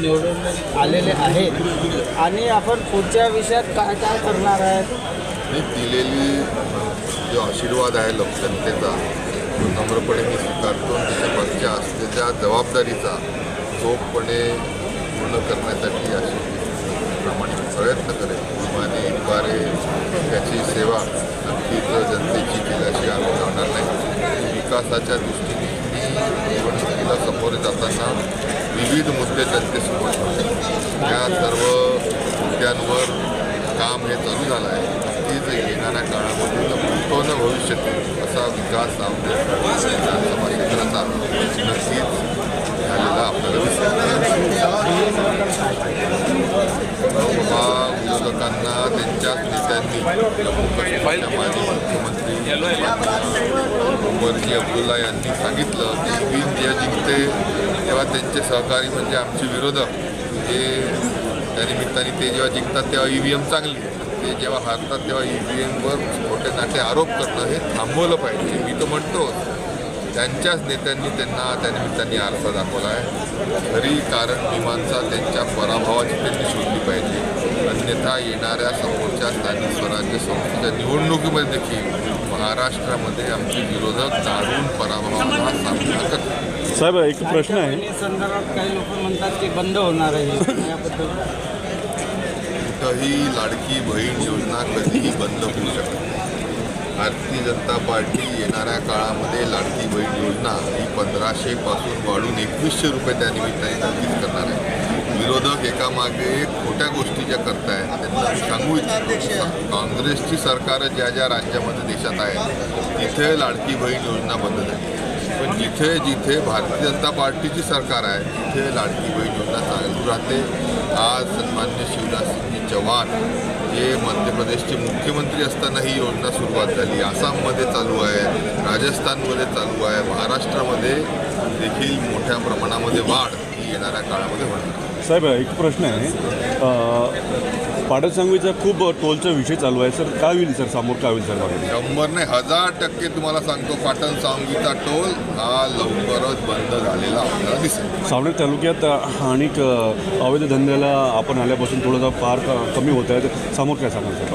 निवडून आलेले आहेत. आणि आपण पुढच्या विषयात काय काय करणार आहेत? मी दिलेली जो आशीर्वाद आहे लोकसंख्येचा तो नम्रपणे मी स्वीकारतो. आणि असलेल्या जबाबदारीचा चोखपणे पूर्ण करण्यासाठी अशी प्रामाणिक प्रयत्न करेल आणि द्वारे त्याची सेवा नक्कीच जनतेची केल्याशिवाय आम्ही जाणार नाही. विकासाच्या दृष्टीने मी निवडणुकीला समोर जाताना विविध मुद्दे जनतेसमोर ठेवले. त्या सर्व मुद्द्यांवर काम हे चालू झालं आहे तीच येणाऱ्या काळामध्ये संपूर्ण भविष्यातील असा विकास आमच्या विधानसभा क्षेत्राचा नक्कीच झालेला आपल्याला दिसेल बाबा विरोधकांना त्यांच्याच नेत्यांनी जम्मू काश्मीरच्या माजी मुख्यमंत्री उमरजी अब्दुल्ला यांनी सांगितलं की ईव्हीएम जे जिंकते तेव्हा त्यांचे सहकारी म्हणजे आमचे विरोधक हे त्या निमित्ताने ते जेव्हा जिंकतात तेव्हा ई व्ही एम चांगली ते जेव्हा हारतात तेव्हा ई व्ही एमवर मोठे नाटे आरोप करणं हे थांबवलं पाहिजे. मी तर म्हणतो त्यांच्याच नेत्यांनी त्यांना त्या निमित्ताने आरसा दाखवला आहे. खरी कारण मीमांसा त्यांच्या पराभवाची त्यांनी शोधली पाहिजे. अन्यथा येणाऱ्या समोरच्या स्थानिक स्वराज्य संस्थेच्या निवडणुकीमध्ये देखील महाराष्ट्रामध्ये आमचे विरोधक दारुण पराभवाचा सामना करतात. साहेब एक प्रश्न आहे. या संदर्भात काही लोक म्हणतात की बंद होणार आहे. याबद्दल कुठंही लाडकी बहीण योजना कधीही बंद होऊ शकत नाही. भारतीय जनता पार्टी येणाऱ्या काळामध्ये लाडकी बहीण योजना ही पंधराशे पासून वाढून एकवीसशे रुपये त्या निमित्ताने नक्कीच करणार आहे. विरोधक एकामागे एक खोट्या गोष्टी ज्या करताय त्यांना सांगू इच्छितो. काँग्रेसची सरकारं ज्या ज्या राज्यामध्ये देशात आहेत तिथे लाडकी बहीण योजना बंद झाली. जिथे जिथे भारतीय जनता पार्टीची सरकार आहे तिथे लाडकी बहीण योजना चालू राहते. आज सन्मान्य शिवराजसिंगजी चव्हाण हे मध्य प्रदेशचे मुख्यमंत्री असताना ही योजना सुरुवात झाली. आसाममध्ये चालू आहे राजस्थानमध्ये चालू आहे महाराष्ट्रामध्ये देखील मोठ्या प्रमाणामध्ये वाढ ही येणाऱ्या काळामध्ये होणार साहेब एक प्रश्न आहे. अं, पाडळसांगवीचा खूप टोलचा विषय चालू आहे सर. काय होईल सर? समोर काय होईल सर शंभर नाही हजार टक्के तुम्हाला सांगतो पाटण सांगवीचा टोल हा लवकरच बंद झालेला आपल्याला दिसेल. सावनेर तालुक्यात आणि अवैध धंद्याला आपण आल्यापासून थोडंसं फार कमी होत आहे. तर समोर काय सांगाल सर?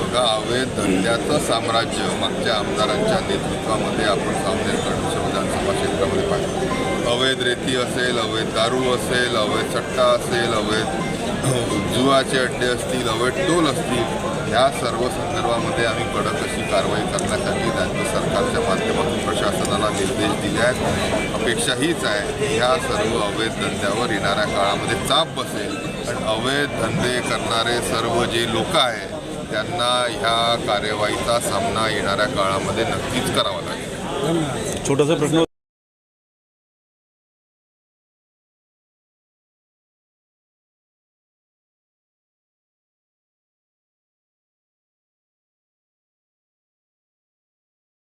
बघा अवैध धंद्याचं साम्राज्य मागच्या आमदारांच्या नेतृत्वामध्ये आपण सामने कडून विधानसभा क्षेत्रामध्ये पाहिलं अवैध रेती असेल अवैध दारू असेल अवैध सट्टा असेल अवैध जुवाचे अड्डे असतील अवैध टोल असतील ह्या सर्व संदर्भामध्ये आम्ही कडक अशी कारवाई करण्यासाठी राज्य सरकारच्या माध्यमातून प्रशासनाला निर्देश दिले आहेत. अपेक्षा हीच आहे ह्या सर्व अवैध धंद्यावर येणाऱ्या काळामध्ये चाप बसेल. आणि अवैध धंदे करणारे सर्व जे लोक आहेत त्यांना ह्या कार्यवाहीचा सामना येणाऱ्या काळामध्ये नक्कीच करावा लागेल. छोटासा प्रश्न